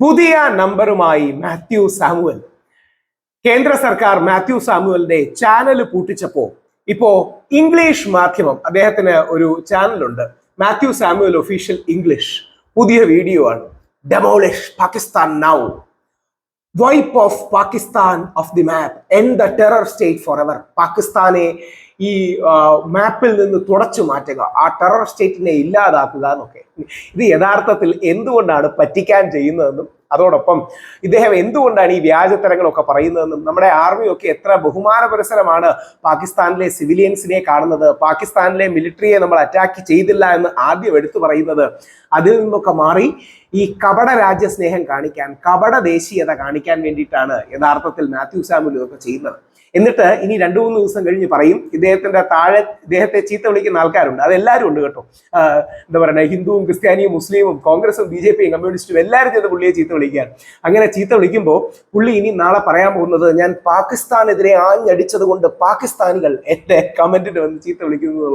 പുതിയ നമ്പറുമായി മാത്യു സാമുവൽ. കേന്ദ്ര സർക്കാർ മാത്യു സാമുവലിന്റെ ചാനൽ പൂട്ടിച്ചപ്പോ ഇപ്പോ ഇംഗ്ലീഷ് മാധ്യമം അദ്ദേഹത്തിന് ഒരു ചാനലുണ്ട് മാത്യു സാമുവൽ ഒഫീഷ്യൽ ഇംഗ്ലീഷ്. പുതിയ വീഡിയോ ആണ്. Demolish Pakistan now wipe off Pakistan off the map and the terror state for ever പാകിസ്ഥാനെ ഈ മാപ്പിൽ നിന്ന് തുടച്ചു മാറ്റുക ആ ടെറർ സ്റ്റേറ്റിനെ ഇല്ലാതാക്കുക എന്നൊക്കെ. ഇത് യഥാർത്ഥത്തിൽ എന്തുകൊണ്ടാണ് പറ്റിക്കാൻ ചെയ്യുന്നതെന്നും അതോടൊപ്പം ഇദ്ദേഹം എന്തുകൊണ്ടാണ് ഈ വ്യാജത്തരങ്ങളൊക്കെ പറയുന്നതെന്നും നമ്മുടെ ആർമിയൊക്കെ എത്ര ബഹുമാന പുരസരമാണ് പാകിസ്ഥാനിലെ സിവിലിയൻസിനെ കാണുന്നത് പാകിസ്ഥാനിലെ മിലിറ്ററിയെ നമ്മൾ അറ്റാക്ക് ചെയ്തില്ല എന്ന് ആദ്യം എടുത്തു പറയുന്നത് അതിൽ നിന്നൊക്കെ മാറി ഈ കപട രാജ്യസ്നേഹം കാണിക്കാൻ കപട ദേശീയത കാണിക്കാൻ വേണ്ടിയിട്ടാണ് യഥാർത്ഥത്തിൽ മാത്യു സാമുൽ ഒക്കെ ചെയ്യുന്നത്. എന്നിട്ട് ഇനി രണ്ടു മൂന്ന് ദിവസം കഴിഞ്ഞ് പറയും ഇദ്ദേഹത്തിന്റെ താഴെ ഇദ്ദേഹത്തെ ചീത്ത വിളിക്കുന്ന ആൾക്കാരുണ്ട്. അതെല്ലാവരും ഉണ്ട് കേട്ടോ. എന്താ പറയുക ഹിന്ദുവും ക്രിസ്ത്യാനിയും മുസ്ലിമും കോൺഗ്രസും ബി ജെ പിയും കമ്മ്യൂണിസ്റ്റും എല്ലാവരും ചെയ്ത് പുള്ളിയെ ചീത്ത വിളിക്കുകയാണ്. അങ്ങനെ ചീത്ത വിളിക്കുമ്പോൾ പുള്ളി ഇനി നാളെ പറയാൻ പോകുന്നത് ഞാൻ പാകിസ്ഥാനെതിരെ ആഞ്ഞടിച്ചത് കൊണ്ട് പാകിസ്ഥാനികൾ എന്റെ കമന്റിന് വന്ന് ചീത്ത വിളിക്കുന്നു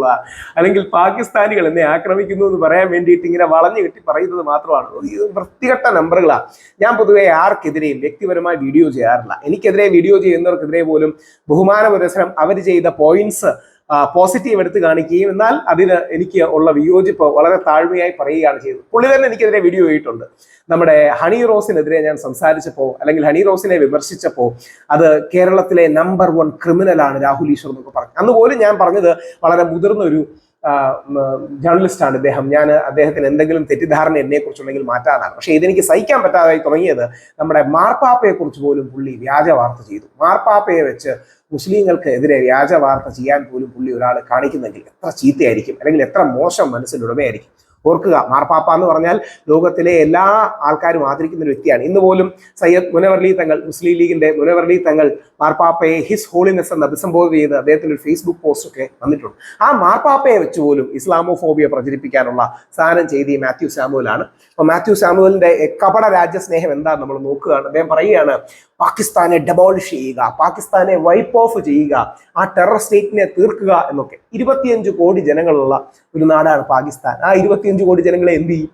അല്ലെങ്കിൽ പാകിസ്ഥാനികൾ എന്നെ ആക്രമിക്കുന്നു എന്ന് പറയാൻ വേണ്ടിയിട്ട് ഇങ്ങനെ വളഞ്ഞു കെട്ടി പറയുന്നത് മാത്രമാണ്. വൃത്തികെട്ട നമ്പറുകളാണ് ഞാൻ പൊതുവെ ആർക്കെതിരെയും വ്യക്തിപരമായി വീഡിയോ ചെയ്യാറില്ല. എനിക്കെതിരെ വീഡിയോ ചെയ്യുന്നവർക്കെതിരെ പോലും ബഹുമാന പുരസരം അവർ ചെയ്ത പോയിന്റ്സ് പോസിറ്റീവ് എടുത്ത് കാണിക്കുകയും എന്നാൽ അതിന് എനിക്ക് ഉള്ള വിയോജിപ്പ് വളരെ താഴ്മയായി പറയുകയാണ് ചെയ്തത്. പുള്ളി തന്നെ എനിക്കെതിരെ വീഡിയോ ചെയ്തിട്ടുണ്ട് നമ്മുടെ ഹണി റോസിനെതിരെ ഞാൻ സംസാരിച്ചപ്പോൾ അല്ലെങ്കിൽ ഹണി റോസിനെ വിമർശിച്ചപ്പോൾ അത് കേരളത്തിലെ നമ്പർ വൺ ക്രിമിനലാണ് രാഹുൽ ഈശ്വർ എന്നൊക്കെ പറഞ്ഞു. അന്ന് പോലും ഞാൻ പറഞ്ഞത് വളരെ മുതിർന്ന ഒരു ജേർണലിസ്റ്റാണ് ഇദ്ദേഹം. ഞാൻ അദ്ദേഹത്തിന് എന്തെങ്കിലും തെറ്റിദ്ധാരണ എന്നെ കുറിച്ചുണ്ടെങ്കിൽ മാറ്റാനാണ് പക്ഷേ ഇതെനിക്ക് സഹിക്കാൻ പറ്റാതായി തുടങ്ങിയത് നമ്മുടെ മാർപ്പാപ്പയെ കുറിച്ച് പോലും പുള്ളി വ്യാജ വാർത്ത ചെയ്തു. മാർപ്പാപ്പയെ വെച്ച് മുസ്ലിങ്ങൾക്ക് എതിരെ വ്യാജ വാർത്ത ചെയ്യാൻ പോലും പുള്ളി ഒരാൾ കാണിക്കുന്നെങ്കിൽ എത്ര ചീത്തയായിരിക്കും? അല്ലെങ്കിൽ എത്ര മോശം മനസ്സിലുടമയായിരിക്കും? ഓർക്കുക മാർപ്പാപ്പ എന്ന് പറഞ്ഞാൽ ലോകത്തിലെ എല്ലാ ആൾക്കാരും ആദരിക്കുന്ന ഒരു വ്യക്തിയാണ്. ഇന്ന് പോലും സയ്യദ് മുനവർലി തങ്ങൾ മുസ്ലിം ലീഗിന്റെ മുനവർലി തങ്ങൾ മാർപ്പാപ്പയെ ഹിസ് ഹോളിനെസ് എന്ന് അഭിസംബോധന ചെയ്ത് അദ്ദേഹത്തിന്റെ ഒരു ഫേസ്ബുക്ക് പോസ്റ്റ് ഒക്കെ വന്നിട്ടുണ്ട്. ആ മാർപ്പാപ്പയെ വെച്ച് പോലും ഇസ്ലാമോഫോബിയ പ്രചരിപ്പിക്കാനുള്ള സാധനം ചെയ്ത് ഈ മാത്യു സാമുവലാണ്. അപ്പോൾ മാത്യു സാമുവലിന്റെ കപട രാജ്യസ്നേഹം എന്താ നമ്മൾ നോക്കുകയാണ്. അദ്ദേഹം പറയുകയാണ് പാകിസ്ഥാനെ ഡെബോളിഷ് ചെയ്യുക പാകിസ്ഥാനെ വൈപ്പ് ഓഫ് ചെയ്യുക ആ ടെറർ സ്റ്റേറ്റിനെ തീർക്കുക എന്നൊക്കെ. ഇരുപത്തിയഞ്ച് കോടി ജനങ്ങളുള്ള ഒരു നാടാണ് പാകിസ്ഥാൻ. ആ ഇരുപത്തിയഞ്ച് കോടി ജനങ്ങളെ എന്ത് ചെയ്യും?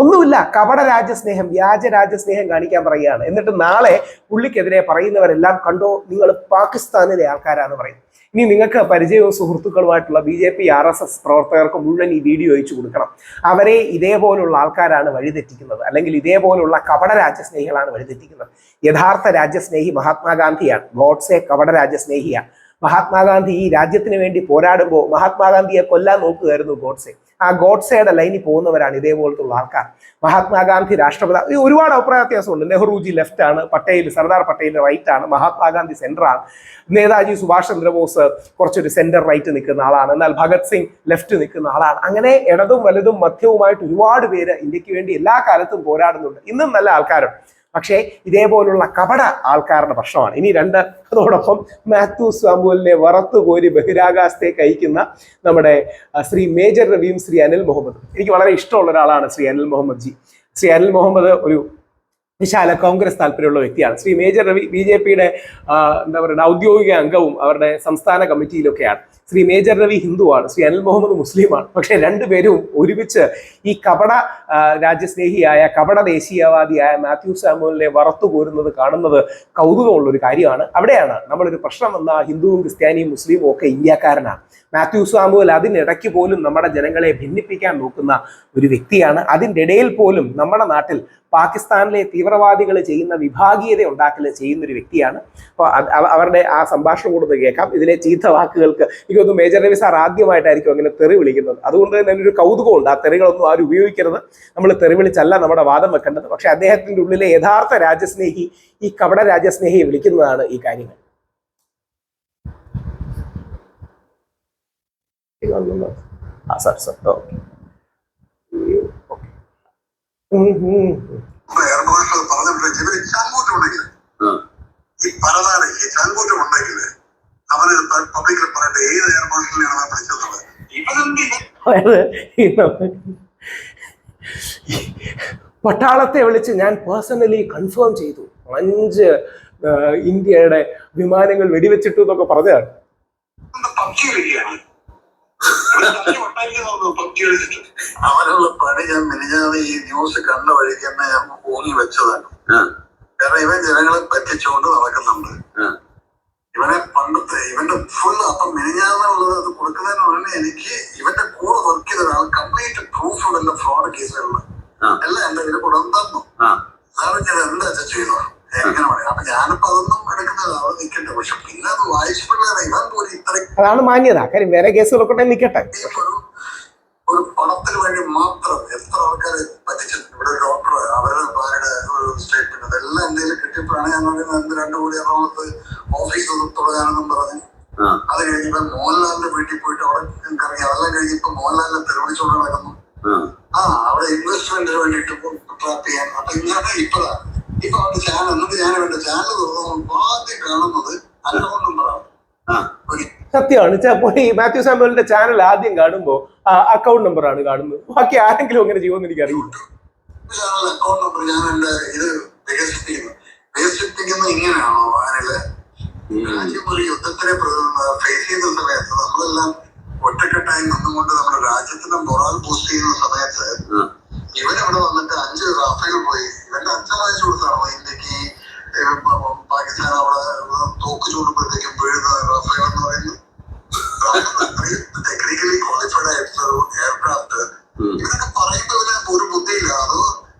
ഒന്നുമില്ല കപട രാജ്യസ്നേഹം വ്യാജ രാജ്യസ്നേഹം കാണിക്കാൻ പറയുകയാണ്. എന്നിട്ട് നാളെ പുള്ളിക്കെതിരെ പറയുന്നവരെല്ലാം കണ്ടോ? നിങ്ങൾ പാകിസ്ഥാനിലെ ആൾക്കാരാന്ന് പറയും. ഇനി നിങ്ങൾക്ക് പരിചയവും സുഹൃത്തുക്കളുമായിട്ടുള്ള B J P R S S പ്രവർത്തകർക്ക് മുഴുവൻ ഈ വീഡിയോ അയച്ചു കൊടുക്കണം. അവരെ ഇതേപോലുള്ള ആൾക്കാരാണ് വഴിതെറ്റിക്കുന്നത്. അല്ലെങ്കിൽ ഇതേപോലുള്ള കപട രാജ്യസ്നേഹികളാണ് വഴിതെറ്റിക്കുന്നത്. യഥാർത്ഥ രാജ്യസ്നേഹി മഹാത്മാഗാന്ധിയാണ്. ഗോഡ്സെ കപട രാജ്യസ്നേഹിയാണ്. മഹാത്മാഗാന്ധി ഈ രാജ്യത്തിന് വേണ്ടി പോരാടുമ്പോൾ മഹാത്മാഗാന്ധിയെ കൊല്ലാൻ നോക്കുകയായിരുന്നു ഗോഡ്സെ. ആ ഗോഡ്സയുടെ ലൈനിൽ പോകുന്നവരാണ് ഇതേപോലത്തുള്ള ആൾക്കാർ. മഹാത്മാഗാന്ധി രാഷ്ട്രപതി ഒരുപാട് അഭിപ്രായ വ്യത്യാസമുണ്ട്. നെഹ്റുജി ലെഫ്റ്റ് ആണ് പട്ടേൽ സർദാർ പട്ടേൽ റൈറ്റ് ആണ് മഹാത്മാഗാന്ധി സെന്റർ ആണ്. നേതാജി സുഭാഷ് ചന്ദ്രബോസ് കുറച്ചൊരു സെന്റർ റൈറ്റ് നിൽക്കുന്ന ആളാണ്. എന്നാൽ ഭഗത് സിംഗ് ലെഫ്റ്റ് നിൽക്കുന്ന ആളാണ്. അങ്ങനെ ഇടതും വലതും മധ്യവുമായിട്ട് ഒരുപാട് പേര് ഇന്ത്യയ്ക്ക് വേണ്ടി എല്ലാ കാലത്തും പോരാടുന്നുണ്ട്. ഇന്നും നല്ല ആൾക്കാരുണ്ട്. പക്ഷേ ഇതേപോലുള്ള കപട ആൾക്കാരുടെ പ്രശ്നമാണ്. ഇനി രണ്ട് അതോടൊപ്പം മാത്യു സാമുവലിനെ വറത്തുകോരി ബഹിരാകാശത്തേക്ക് അയക്കുന്ന നമ്മുടെ ശ്രീ മേജർ രവിയും ശ്രീ അനിൽ മുഹമ്മദ്. എനിക്ക് വളരെ ഇഷ്ടമുള്ള ഒരാളാണ് ശ്രീ അനിൽ മുഹമ്മദ് ജി. ശ്രീ അനിൽ മുഹമ്മദ് ഒരു വിശാല കോൺഗ്രസ് താല്പര്യമുള്ള വ്യക്തിയാണ്. Shri major Ravi B J പിയുടെ എന്താ പറയുക ഔദ്യോഗിക അംഗവും അവരുടെ സംസ്ഥാന കമ്മിറ്റിയിലൊക്കെയാണ്. ശ്രീ മേജർ രവി ഹിന്ദുവാണ് ശ്രീ അനിൽ മുഹമ്മദ് മുസ്ലിമാണ്. പക്ഷെ രണ്ടുപേരും ഒരുമിച്ച് ഈ കപട രാജ്യസ്നേഹിയായ കപട ദേശീയവാദിയായ മാത്യു സാമുവലിനെ വറത്തു കോരുന്നത് കാണുന്നത് കൗതുകമുള്ള ഒരു കാര്യമാണ്. അവിടെയാണ് നമ്മളൊരു പ്രശ്നം വന്ന ഹിന്ദുവും ക്രിസ്ത്യാനിയും മുസ്ലിമും ഒക്കെ ഇന്ത്യക്കാരനാണ്. മാത്യു സാമുവൽ അതിനിടയ്ക്ക് പോലും നമ്മുടെ ജനങ്ങളെ ഭിന്നിപ്പിക്കാൻ നോക്കുന്ന ഒരു വ്യക്തിയാണ്. അതിന്റെ ഇടയിൽ പോലും നമ്മുടെ നാട്ടിൽ പാകിസ്ഥാനിലെ തീവ്രവാദികൾ ചെയ്യുന്ന വിഭാഗീയത ഉണ്ടാക്കൽ ചെയ്യുന്ന ഒരു വ്യക്തിയാണ് അപ്പോൾ അവരുടെ ആ സംഭാഷണം കൂടുതൽ കേൾക്കാം. ഇതിലെ ചീത്ത വാക്കുകൾക്ക് എനിക്കൊന്നും മേജർ രവി സാർ ആദ്യമായിട്ടായിരിക്കും അങ്ങനെ തെറി വിളിക്കുന്നത്. അതുകൊണ്ട് തന്നെ ഒരു കൗതുകമുണ്ട് ആ തെറികളൊന്നും ആരും ഉപയോഗിക്കരുത്. നമ്മൾ തെറി വിളിച്ചല്ല നമ്മുടെ വാദം വെക്കേണ്ടത്. പക്ഷേ അദ്ദേഹത്തിന്റെ ഉള്ളിലെ യഥാർത്ഥ രാജ്യസ്നേഹി ഈ കപട രാജ്യസ്നേഹിയെ വിളിക്കുന്നതാണ് ഈ കാര്യങ്ങൾ. ആ സാർ സാർ ഓക്കെ. ഈ പട്ടാളത്തെ വിളിച്ച് ഞാൻ പേഴ്സണലി കൺഫേം ചെയ്തു. അഞ്ച് ഇന്ത്യയുടെ വിമാനങ്ങൾ വെടിവെച്ചിട്ടു എന്നൊക്കെ പറഞ്ഞതാണ്. അവനുള്ള പണി ഞാൻ മിനിഞ്ഞാതെ ഈ ന്യൂസ് കണ്ട വഴിക്ക് തന്നെ ഞാൻ ഊങ്ങി വെച്ചതാണ്. കാരണം ഇവൻ ജനങ്ങളെ പറ്റിച്ചുകൊണ്ട് നടക്കുന്നുണ്ട്. ഇവനെ പണ്ടത്തെ ഇവന്റെ ഫുൾ അപ്പം മിനിഞ്ഞാന്നുള്ളത് അത് കൊടുക്കുന്നതിന് മുന്നേ എനിക്ക് ഇവന്റെ കൂടെ വർക്ക് ചെയ്ത ഒരാൾ കംപ്ലീറ്റ് പ്രൂഫ് ഉണ്ടല്ലോ ഫ്രോഡ് കേസുകളിൽ അല്ല എല്ലാം എന്റെ കൂടെ അതാണ് മാന്യത. കാര്യം വേറെ കേസുകളൊക്കെ ഉണ്ടെങ്കിൽ നിൽക്കട്ടെ ഒരു ഒരു പണത്തിന് വേണ്ടി മാത്രം എത്ര ആൾക്കാരെ പറ്റിച്ചിട്ടുണ്ട് ഇവിടെ ഒരു ഡോക്ടർ അവരുടെ ഭാര്യയുടെ ഒരു സ്റ്റേറ്റ്മെന്റ് അതെല്ലാം എന്തെങ്കിലും കിട്ടിയപ്പോഴാണ് ഞാൻ പറയുന്നത് എന്ത് രണ്ടു കോടി എറണാകുളത്ത് ഓഫീസ് തുടങ്ങാനെന്നും പറഞ്ഞു. മോഹൻലാലിന്റെ വീട്ടിൽ പോയിട്ട് അവിടെ അതെല്ലാം മോഹൻലാലിനെ നടക്കുന്നു. ആ. അവിടെ ഇൻവെസ്റ്റ്മെന്റിന് വേണ്ടിയിട്ട് ട്രാപ്പ് ചെയ്യാൻ. അപ്പൊ ഇങ്ങനെ ഇപ്പഴാ. ഇപ്പൊ അവന്റെ ചാനൽ എന്നിട്ട് ഞാൻ വേണ്ട ചാനൽ തുറന്നു ആദ്യം കാണുന്നത് അക്കൗണ്ട് നമ്പറാണ് ആ. ഒരു സത്യമാണ്. ചിലപ്പോൾ ഈ മാത്യു സാമ്പിളിന്റെ ചാനൽ ആദ്യം കാണുമ്പോൾ അക്കൗണ്ട് നമ്പർ ആണ് കാണുന്നത്. ബാക്കി ആരെങ്കിലും അങ്ങനെ ചെയ്യുമെന്ന് എനിക്ക് അറിയില്ല ചാനൽ അക്കൗണ്ട് നമ്പർ ഞാൻ ഇത് വികസിപ്പിക്കുന്നു. വികസിപ്പിക്കുന്നത് ഇങ്ങനെയാണോ യുദ്ധത്തിനെ ഫേസ് ചെയ്യുന്ന സമയത്ത് നമ്മളെല്ലാം ഒറ്റക്കെട്ടായി നിന്നുകൊണ്ട് നമ്മുടെ രാജ്യത്തിന്റെ മൊറാൽ ബൂസ്റ്റ് ചെയ്യുന്ന സമയത്ത് ഇവൻ ഇവിടെ വന്നിട്ട് അഞ്ച് റാഫേൽ പോയി. ഇവന്റെ അച്ഛൻ അയച്ചു കൊടുത്താണോ. ഇന്ത്യയ്ക്ക് പാകിസ്ഥാൻ അവിടെ തോക്ക് ചൂടുമ്പോഴത്തേക്കും വീഴുന്ന റാഫേൽ എന്ന് പറയുന്നത് ടെക്നിക്കലി ക്വാളിഫൈഡ് ആയിട്ടുള്ള ഒരു എയർക്രാഫ്റ്റ് ഉം. ഇവരൊക്കെ പറയുമ്പോ ഇവന് ഒരു ബുദ്ധിയില്ല അത്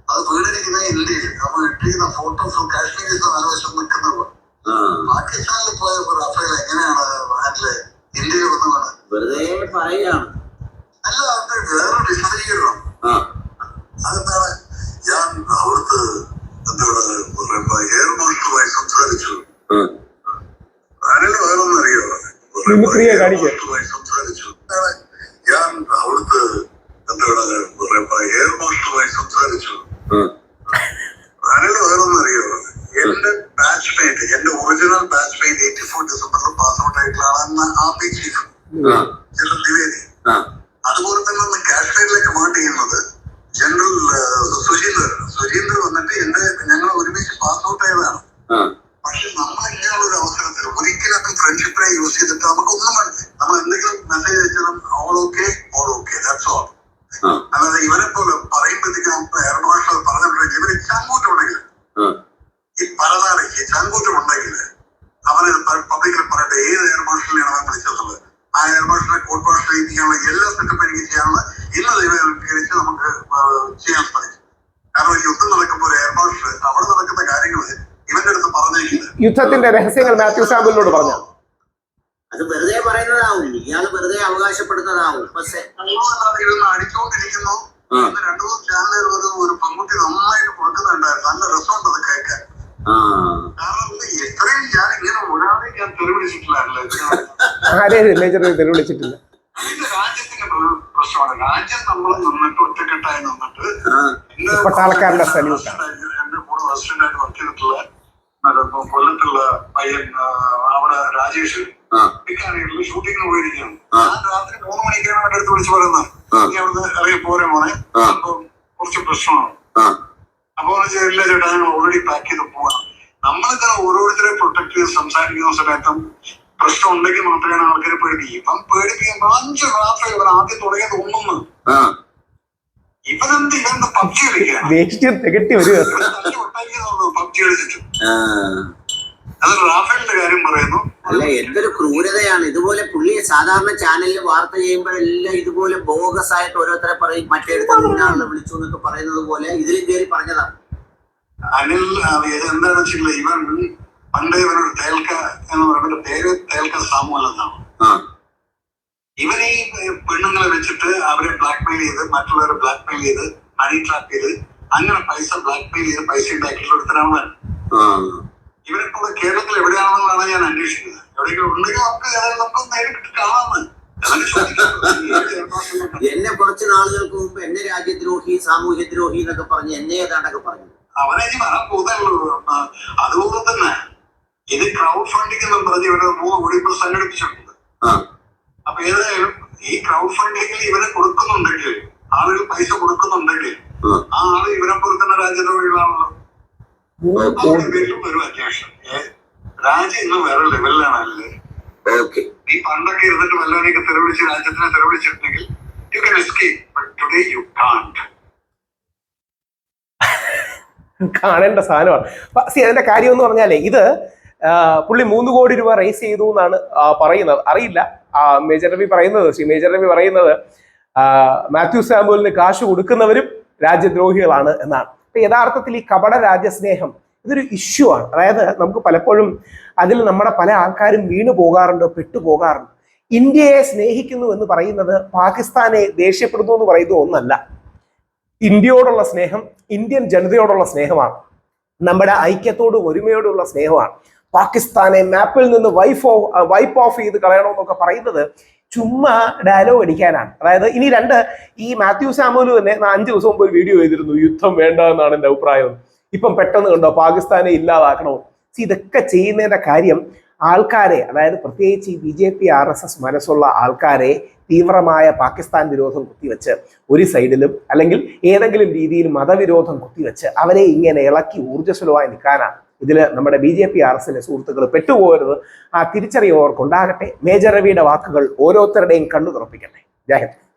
അത് വീണിരിക്കുന്ന ഇന്ത്യയിൽ അപ്പൊ ഇട്ടിരിക്കുന്ന ഫോട്ടോസ് കാശ്മീരീസ് നാലുവശം നിൽക്കുന്നത് ആ പാകിസ്ഥാനിൽ പോയ ഒരു റാഫേൽ എങ്ങനെയാണ് ഹാൻഡിൽ ഇന്ത്യയിൽ വന്ന് വീണ് പറയാണ് അല്ല വേറൊരു വേറെ വിശദീകരണം അതെന്താണ്? ഞാൻ അവിടുത്തെ എന്താണ് എയർ മാർഷലുമായി സംസാരിച്ചു. ആ. അതിന് വേറൊന്നും അറിയോ മിമിക്രിയെ കാണിക്കുക. സംസാരിച്ചു. ഞാൻ അവിടുത്തെ എന്താണ് എയർ മാർഷലുമായി സംസാരിച്ചു. ആ. അതിന് വേറൊന്നും അറിയോ എന്റെ ബാച്ച്മേറ്റ് എന്റെ ഒറിജിനൽ ബാച്ച്മേറ്റ് എയ്റ്റി ഫോർ ഡിസംബറിൽ പാസ് ഔട്ട് ആയിട്ടുള്ള ആ ആർമി ചീഫ് ആ ജനറൽ ദ്വിവേദി ആ അതുപോലെ തന്നെ ഒന്ന് കാശ്മീരിലെ കമാൻഡ് ചെയ്യുന്നത് ജനറൽ സുജീന്ദർ സുജീന്ദർ വന്നിട്ട് എന്റെ ഞങ്ങൾ ഒരുമിച്ച് പാസ് ഔട്ട് ആയതാണ് ആ പക്ഷെ നമ്മൾ ഇങ്ങനെയുള്ള ഒരു അവസരത്തിൽ ഒരിക്കലും ഫ്രണ്ട്ഷിപ്പിനെ യൂസ് ചെയ്തിട്ട് നമുക്കൊന്നും നമ്മൾ എന്തെങ്കിലും message അയച്ചാലും all okay all okay that's all അല്ലാതെ ഇവനെ പോലെ പറയുമ്പോഴത്തേക്കും എയർ മാർഷൽ പറഞ്ഞിട്ടുണ്ടെങ്കിൽ ഇവർ ചങ്കൂറ്റുണ്ടെങ്കിൽ ആ. ഈ പരതാരയ്ക്ക് ചങ്കൂറ്റമുണ്ടെങ്കിൽ അവന് പബ്ലിക്കിൽ പറയട്ടെ ഏത് എയർ മാർഷലിനെയാണ് അവൻ വിളിച്ചത്? ആ എയർ മാർഷലിനെ കോർട്ട് മാർഷൽ ചെയ്യിപ്പിക്കാനുള്ള എല്ലാ സെറ്റപ്പും എനിക്ക് ചെയ്യാനുള്ള ഇന്ന് ദൈവീകരിച്ച് നമുക്ക് ആ, ചെയ്യാൻ സാധിക്കും കാരണം ഒരു യുദ്ധം നടക്കുമ്പോൾ ഒരു എയർ മാർഷൽ അവിടെ നടക്കുന്ന കാര്യങ്ങൾ ഇവന്റെ അടുത്ത് പറഞ്ഞേക്കുന്നത് യുദ്ധത്തിന്റെ രഹസ്യങ്ങൾ മാത്യു സാമ്പിളിനോട് പറഞ്ഞു? അത് വെറുതെ പറയുന്നതാവും. ഇയാൾ വെറുതെ അവകാശപ്പെടുന്നതാവും. പക്ഷെ രണ്ടു മൂന്ന് ചാനലുകൾ ഒരു ഒരു പെൺകുട്ടി നന്നായിട്ട് കൊടുക്കുന്നുണ്ടായിരുന്നു. നല്ല രസമുണ്ട് അത് കേൾക്കാൻ. കാരണം എത്രയും ഞാൻ ഇങ്ങനെ ഒരാളെ ഞാൻ രാജ്യത്തിന്റെ പ്ര- പ്രശ്നമാണ്. രാജ്യം നമ്മൾ നിന്നിട്ട് ഒറ്റക്കെട്ടായി നിന്നിട്ട് പട്ടാളക്കാരുടെ എന്റെ കൂടെ കൊല്ലത്തുള്ള പയ്യൻ അവിടെ രാജേഷ് ഷൂട്ടിങ്ങിന് പോയിരിക്കുകയാണ്. ഞാൻ രാത്രി മൂന്ന് മണിക്കാണ് അവന്റെ അടുത്ത് വിളിച്ചു പറയുന്നത്. ഇനി നീ അവിടുന്ന് ഇറങ്ങി പോരെ മോനെ. കുറച്ച് പ്രശ്നമാണ്. അപ്പൊ ഇല്ല ചേട്ടാ ഞാൻ ഓൾറെഡി പാക്ക് ചെയ്ത് പോവാണ് നമ്മളിങ്ങനെ ഓരോരുത്തരെ പ്രൊട്ടക്ട് ചെയ്ത് സംസാരിക്കുന്ന സമയത്തും പ്രശ്നം ഉണ്ടെങ്കിൽ മാത്രമേ ആൾക്കാരെ പേടിപ്പിക്കും ഇപ്പം പേടിപ്പിക്കുമ്പോ അഞ്ച് രാത്രി ഇവർ ആദ്യം തുടങ്ങിയത് ഒന്നും ആ. ഇവനെന്ത് ഇവനെന്ത് പബ്ജി കളിക്കുകയാണ് ഇവൻ പബ്ജി കളിച്ചിട്ട്. കാര്യം പറയുന്നു. അല്ല എന്തൊരു ക്രൂരതയാണ്. ഇതുപോലെ പുള്ളി സാധാരണ ചാനലിൽ വാർത്ത ചെയ്യുമ്പോഴെല്ലാം ഇതുപോലെ ബോഗസ് ആയിട്ട് ഓരോരുത്തരെ പറയും മറ്റേ നിന്നാളെ വിളിച്ചു എന്നൊക്കെ പറയുന്നത് പോലെ ഇതിലും കയറി പറഞ്ഞതാണ് അനിൽ എന്താണെന്ന് വെച്ചാൽ ഇവൻ പണ്ട് ഇവനൊരു തേൽക്ക എന്ന് പറയുന്നത് പേര് തേൽക്ക സാമുവൽ എന്നാണ്. ഇവൻ ഈ പെണ്ണുങ്ങളെ വെച്ചിട്ട് അവരെ ബ്ലാക്ക്മെയിൽ ചെയ്ത് മറ്റുള്ളവരെ ബ്ലാക്ക്മെയിൽ ചെയ്ത് മണി ട്രാപ്പ് ചെയ്ത് അങ്ങനെ പൈസ ബ്ലാക്ക്മെയിൽ ചെയ്ത് പൈസ ഉണ്ടാക്കിയിട്ടുള്ള ഒരുത്തരാണ് ആ. ഇവരെ കൂടെ കേരളത്തിൽ എവിടെയാണെന്നുള്ളതാണ് ഞാൻ അന്വേഷിക്കുന്നത്. എവിടെയെങ്കിലും ഉണ്ടെങ്കിൽ നമുക്ക് ഏതായാലും നമുക്ക് നേരിട്ട് കാണാമെന്ന്. എന്നെ കുറച്ച് നാളുകൾക്ക് മുമ്പ് എന്നെ രാജ്യദ്രോഹി സാമൂഹ്യദ്രോഹി എന്നൊക്കെ പറഞ്ഞു എന്നെ ഏതാണ്ടൊക്കെ പറഞ്ഞു. അവനെ ഇനി വരാൻ പോകുന്നുള്ളൂ അതുപോലെ തന്നെ ഇത് ക്രൗഡ് ഫണ്ടിങ് എന്നും പറഞ്ഞ് ഇവരെ മൂന്ന് കോടി ഇപ്പോൾ സംഘടിപ്പിച്ചിട്ടുണ്ട്. അപ്പൊ ഏതായാലും ഈ ക്രൗഡ് ഫണ്ടിങ്ങിൽ ഇവരെ കൊടുക്കുന്നുണ്ടെങ്കിൽ ആളുകൾ പൈസ കൊടുക്കുന്നുണ്ടെങ്കിൽ ആ ആൾ ഇവരെ പോലെ തന്നെ രാജ്യദ്രോഹികളാണല്ലോ. ഒരു അന്വേഷണം വേറെ നീ പണ്ടൊക്കെ ഇരുന്നിട്ട് വല്ലവനെയൊക്കെ തെരവിളിച്ച് രാജ്യത്തിനെ തെരവിളിച്ചിട്ടുണ്ടെങ്കിൽ you can escape today you can't കാണേണ്ട സാധനമാണ്. സി അതിന്റെ കാര്യം എന്ന് പറഞ്ഞാലേ ഇത് പുള്ളി മൂന്ന് കോടി രൂപ റേസ് ചെയ്തു എന്നാണ് പറയുന്നത്. അറിയില്ല. ആ, മേജർ രവി പറയുന്നത് ശ്രീ മേജർ രവി പറയുന്നത് മാത്യു സാമുവലിന് കാശ് കൊടുക്കുന്നവരും രാജ്യദ്രോഹികളാണ് എന്നാണ്. അപ്പൊ യഥാർത്ഥത്തിൽ ഈ കപട രാജ്യസ്നേഹം ഇതൊരു ഇഷ്യൂ ആണ്. അതായത് നമുക്ക് പലപ്പോഴും അതിൽ നമ്മുടെ പല ആൾക്കാരും വീണു പോകാറുണ്ട് പെട്ടു പോകാറുണ്ട്? ഇന്ത്യയെ സ്നേഹിക്കുന്നു എന്ന് പറയുന്നത് പാകിസ്ഥാനെ ദേഷ്യപ്പെടുന്നു എന്ന് പറയുന്നത് ഒന്നല്ല. ഇന്ത്യയോടുള്ള സ്നേഹം ഇന്ത്യൻ ജനതയോടുള്ള സ്നേഹമാണ്. നമ്മുടെ ഐക്യത്തോടും ഒരുമയോടുള്ള സ്നേഹമാണ്. പാകിസ്ഥാനെ മാപ്പിൽ നിന്ന് വൈഫ് ഓഫ് വൈപ്പ് ഓഫ് ചെയ്ത് കളയണമെന്നൊക്കെ പറയുന്നത് ചുമ്മാ ഡയലോഗ് അടിക്കാനാണ്. അതായത് ഇനി രണ്ട് ഈ മാത്യു സാമുൽ തന്നെ അഞ്ചു ദിവസം മുമ്പ് ഒരു വീഡിയോ ചെയ്തിരുന്നു യുദ്ധം വേണ്ട എന്നാണ് എന്റെ അഭിപ്രായം. ഇപ്പം പെട്ടെന്ന് കണ്ടോ പാകിസ്ഥാനെ ഇല്ലാതാക്കണോ? ഇതൊക്കെ ചെയ്യുന്നതിന്റെ കാര്യം ആൾക്കാരെ അതായത് പ്രത്യേകിച്ച് ഈ B J P R S S മനസ്സുള്ള ആൾക്കാരെ തീവ്രമായ പാകിസ്ഥാൻ വിരോധം കുത്തിവെച്ച് ഒരു സൈഡിലും അല്ലെങ്കിൽ ഏതെങ്കിലും രീതിയിൽ മതവിരോധം കുത്തിവെച്ച് അവരെ ഇങ്ങനെ ഇളക്കി ഊർജസ്വലമായി നിൽക്കാനാണ്. ഇതിൽ നമ്മുടെ ബി ജെ പി ആർ എസിന്റെ സുഹൃത്തുക്കൾ പെട്ടുപോകരുത്. ആ തിരിച്ചറിയവർക്കുണ്ടാകട്ടെ മേജർ രവിയുടെ വാക്കുകൾ ഓരോരുത്തരുടെയും കണ്ണു തുറപ്പിക്കട്ടെ. ജയഹിന്ദ്